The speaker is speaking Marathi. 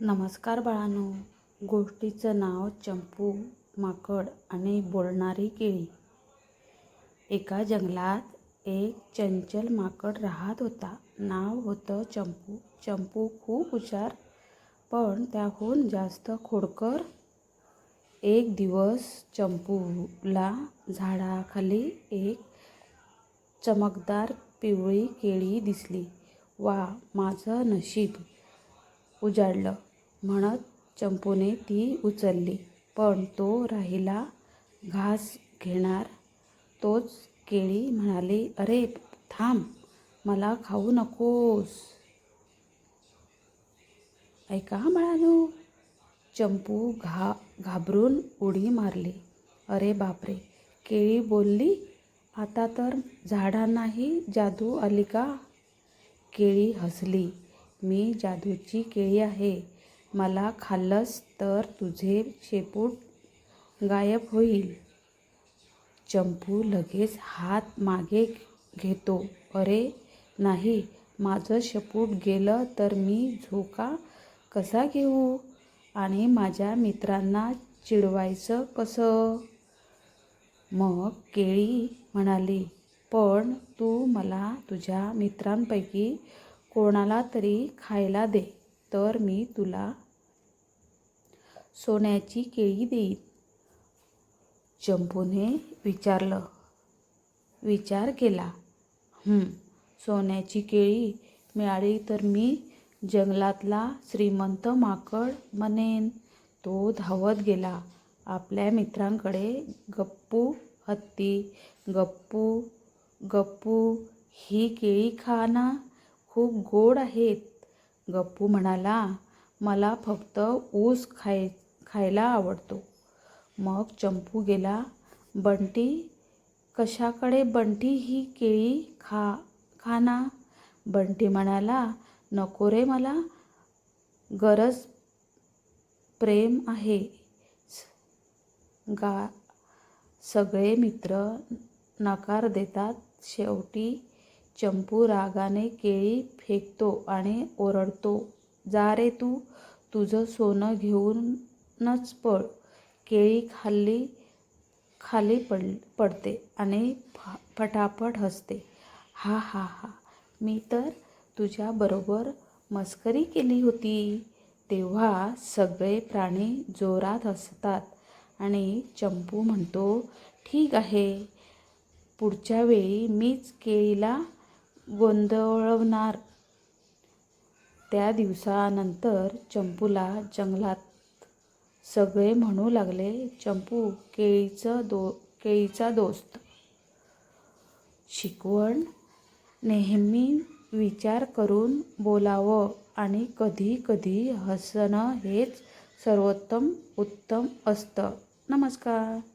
नमस्कार बाळांनो. गोष्टीचं नाव चंपू माकड आणि बोलणारी केळी. एका जंगलात एक चंचल माकड राहत होता. नाव होतं चंपू. चंपू खूप हुशार पण त्याहून जास्त खोडकर. एक दिवस चंपूला झाडाखाली एक चमकदार पिवळी केळी दिसली. वा माझं नशीब. उजाडलं. म्हणत चंपूने ती उचलली. पण तो राहिला घास घेणार. तोच केळी म्हणाली अरे थांब मला खाऊ नकोस. ऐका म्हणालो चंपू घा घाबरून उडी मारली. अरे बापरे केळी बोलली? आता तर झाडांनाही जादू आली का? केळी हसली. मी जादूची केळी आहे. मला खाल्लंस तर तुझे शेपूट गायब होईल. चंपू लगेच हात मागे घेतो. अरे नाही माझं शेपूट गेलं तर मी झोका कसा घेऊ? आणि माझ्या मित्रांना चिडवायचं कसं? मग केळी म्हणाली पण तू मला तुझ्या मित्रांपैकी कोणाला तरी खायला दे तर मी तुला सोन्याची केळी देईन. चंपूने विचारलं. विचार केला. सोन्याची केळी मिळाली तर मी जंगलातला श्रीमंत माकड म्हणेन तो धावत गेला. आपल्या मित्रांकडे गप्पू हत्ती. गप्पू गप्पू ही केळी खा ना. खूप गोड आहेत. गप्पू म्हणाला मला फक्त ऊस खाय खायला आवडतो. मग चंपू गेला बंटी कशाकडे बंटी ही केळी खा खाना? बंटी म्हणाला नको रे मला गरज प्रेम आहे. गा सगळे मित्र नकार देतात शेवटी चंपू रागाने केळी फेकतो आणि ओरडतो जा रे तू तुझं सोनं घेऊनच पळ. केळी खाल्ली खाली पड पडते आणि फ फटाफट हसते. हा हा हा मी तर तुझ्याबरोबर मस्करी केली होती. तेव्हा सगळे प्राणी जोरात हसतात आणि चंपू म्हणतो ठीक आहे पुढच्या वेळी मीच केळीला गोंधळवणार. त्या दिवसानंतर चंपूला जंगलात सगळे म्हणू लागले चंपू केळीचं दो केळीचा दोस्त. शिकवण नेहमी विचार करून बोलावं आणि कधी कधी हसणं हेच सर्वोत्तम उत्तम असतं. नमस्कार.